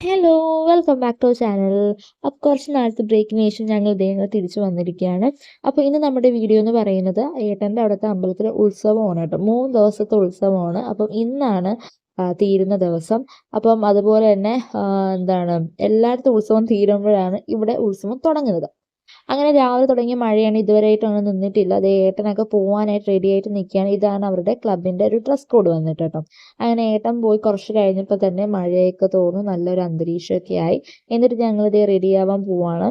Hello welcome back to channel അപ്പോൾ കുറച്ച് നാളത്തെ ബ്രേക്കിന് ശേഷം ഞങ്ങൾ ഇങ്ങനെ തിരിച്ചു വന്നിരിക്കുകയാണ്. അപ്പോൾ ഇന്ന് നമ്മുടെ വീഡിയോ എന്ന് പറയുന്നത് ഏട്ടന്റെ അവിടുത്തെ അമ്പലത്തിലെ ഉത്സവമാണ് കേട്ടോ. മൂന്ന് ദിവസത്തെ ഉത്സവമാണ്. അപ്പം ഇന്നാണ് തീരുന്ന ദിവസം. അപ്പം അതുപോലെ തന്നെ എന്താണ് എല്ലായിടത്തും ഉത്സവം തീരുമ്പോഴാണ് ഇവിടെ ഉത്സവം തുടങ്ങുന്നത്. അങ്ങനെ രാവിലെ തുടങ്ങിയ മഴയാണ് ഇതുവരെയായിട്ടും അങ്ങനെ നിന്നിട്ടില്ല. അത് ഏട്ടനൊക്കെ പോകാനായിട്ട് റെഡി ആയിട്ട് നിൽക്കുകയാണ് ഇതാണ് അവരുടെ ക്ലബിന്റെ ഒരു ഡ്രസ് കോഡ് വന്നിട്ട് കേട്ടോ. അങ്ങനെ ഏട്ടൻ പോയി കുറച്ച് കഴിഞ്ഞപ്പോൾ തന്നെ മഴയൊക്കെ തോർന്നു. നല്ലൊരു അന്തരീക്ഷമൊക്കെ ആയി. എന്നിട്ട് ഞങ്ങൾ ഇതേ റെഡിയാവാൻ പോവാണ്.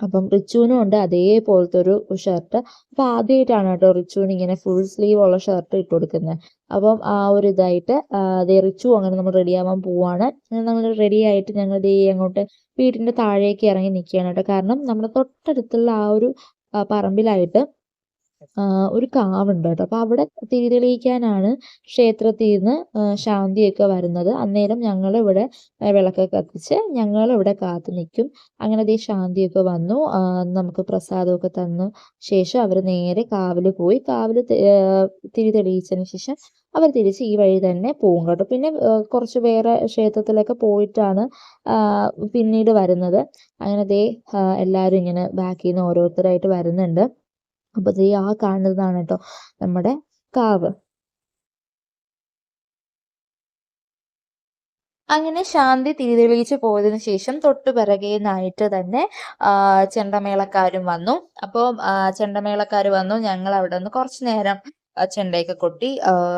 അപ്പം റിച്ചുവിനും ഉണ്ട് അതേപോലത്തെ ഒരു ഷർട്ട് അപ്പം ആദ്യമായിട്ടാണ് കേട്ടോ റിച്ചുവിന് ഇങ്ങനെ ഫുൾ സ്ലീവ് ഉള്ള ഷർട്ട് ഇട്ട് കൊടുക്കുന്നത്. അപ്പം ആ ഒരു ഇതായിട്ട് അതേ റിച്ചു അങ്ങനെ നമ്മൾ റെഡിയാവാൻ പോവാണ്. നമ്മൾ റെഡി ആയിട്ട് ഞങ്ങൾ ദേ അങ്ങോട്ട് വീടിന്റെ താഴേക്ക് ഇറങ്ങി നിൽക്കുകയാണ് കേട്ടോ. കാരണം നമ്മുടെ തൊട്ടടുത്തുള്ള ആ ഒരു പറമ്പിലായിട്ട് ഒരു കാവുണ്ട് കേട്ടോ അപ്പോൾ അവിടെ തിരിതെളിയിക്കാനാണ് ക്ഷേത്രത്തിൽ നിന്ന് ശാന്തിയൊക്കെ വരുന്നത്. അന്നേരം ഞങ്ങൾ ഇവിടെ വിളക്കൊക്കെ കത്തിച്ച് ഞങ്ങൾ ഇവിടെ കാത്തു നിൽക്കും. അങ്ങനെ ദേ ശാന്തിയൊക്കെ വന്നു. നമുക്ക് പ്രസാദമൊക്കെ തന്നു. ശേഷം അവർ നേരെ കാവിൽ പോയി. കാവിൽ തിരി തെളിയിച്ചതിന് ശേഷം അവർ തിരിച്ച് ഈ വഴി തന്നെ പോകും കേട്ടോ. പിന്നെ കുറച്ച് വേറെ ക്ഷേത്രത്തിലൊക്കെ പോയിട്ടാണ് പിന്നീട് വരുന്നത്. അങ്ങനെ ദേ എല്ലാവരും ഇങ്ങനെ ബാക്കിൽ നിന്ന് ഓരോരുത്തരായിട്ട് വരുന്നുണ്ട്. അപ്പോൾ ദേ ആ കാണുന്നതാണ് കേട്ടോ നമ്മുടെ കാവ്. അങ്ങനെ ശാന്തി തിരിതെളിയിച്ച് പോയതിനു ശേഷം തൊട്ടു പിറകേന്നായിട്ട് തന്നെ ചെണ്ടമേളക്കാരും വന്നു. അപ്പോൾ ചെണ്ടമേളക്കാർ വന്നു ഞങ്ങൾ അവിടെ നിന്ന് കുറച്ചു നേരം ചെണ്ടയൊക്കെ കൊട്ടി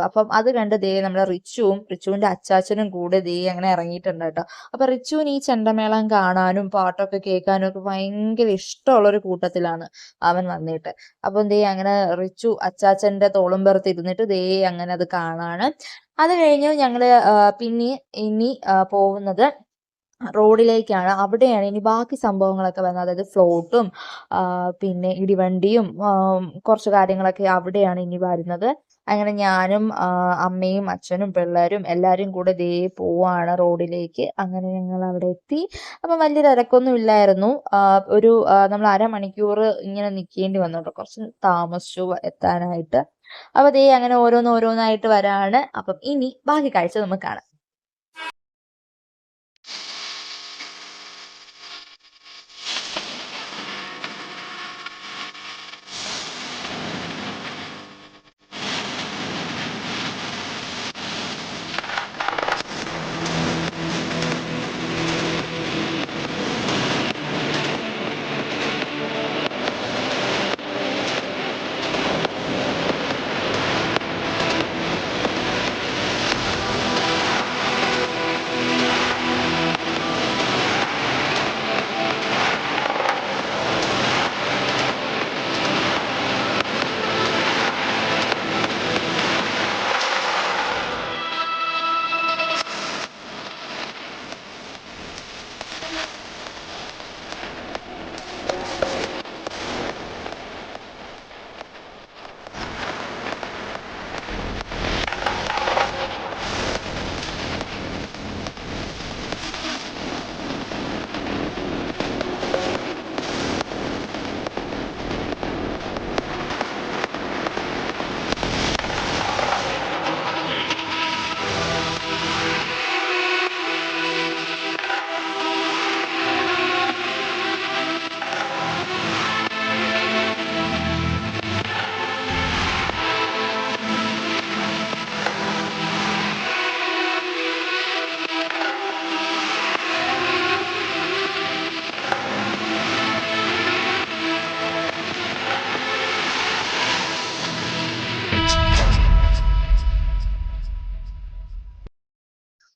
അപ്പം അത് കണ്ട് ദേ നമ്മുടെ റിച്ചുവും റിച്ചുവിന്റെ അച്ചാച്ചനും കൂടെ ദേ അങ്ങനെ ഇറങ്ങിയിട്ടുണ്ട് കേട്ടോ. അപ്പൊ റിച്ചുവിന് ഈ ചെണ്ടമേളം കാണാനും പാട്ടൊക്കെ കേൾക്കാനും ഒക്കെ ഭയങ്കര ഇഷ്ടമുള്ള ഒരു കൂട്ടത്തിലാണ് അവൻ വന്നിട്ട്. അപ്പം ദേ അങ്ങനെ റിച്ചു അച്ചാച്ചന്റെ തോളും പേർത്തിരുന്നിട്ട് ദേ അങ്ങനെ അത് കാണാണ്. അത് കഴിഞ്ഞ് ഞങ്ങൾ പിന്നെ ഇനി പോകുന്നത് റോഡിലേക്കാണ്. അവിടെയാണ് ഇനി ബാക്കി സംഭവങ്ങളൊക്കെ വന്നത് അതായത് ഫ്ലോട്ടും പിന്നെ ഇടിവണ്ടിയും കുറച്ച് കാര്യങ്ങളൊക്കെ അവിടെയാണ് ഇനി വരുന്നത്. അങ്ങനെ ഞാനും അമ്മയും അച്ഛനും പിള്ളേരും എല്ലാവരും കൂടെ ദേ പോവാണ് റോഡിലേക്ക്. അങ്ങനെ ഞങ്ങൾ അവിടെ എത്തി. അപ്പം വലിയ തിരക്കൊന്നും ഇല്ലായിരുന്നു. ഒരു നമ്മൾ അരമണിക്കൂർ ഇങ്ങനെ നിൽക്കേണ്ടി വന്നു കേട്ടോ കുറച്ച് താമസിച്ചു എത്താനായിട്ട്. അപ്പൊ ദേ അങ്ങനെ ഓരോന്ന് ഓരോന്നായിട്ട് വരാണ്. അപ്പം ഇനി ബാക്കി കാഴ്ച നമുക്ക് കാണാം.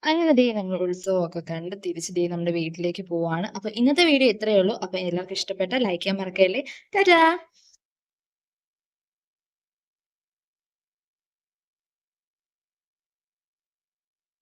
അങ്ങനെ ദേ ഞങ്ങൾ ഉത്സവമൊക്കെ കണ്ട് തിരിച്ച് ദേ നമ്മുടെ വീട്ടിലേക്ക് പോവാണ്. അപ്പൊ ഇന്നത്തെ വീഡിയോ ഇത്രയേ ഉള്ളൂ. അപ്പൊ എല്ലാവർക്കും ഇഷ്ടപ്പെട്ട ലൈക്ക് ചെയ്യാൻ മറക്കല്ലേ. ടാറ്റാ!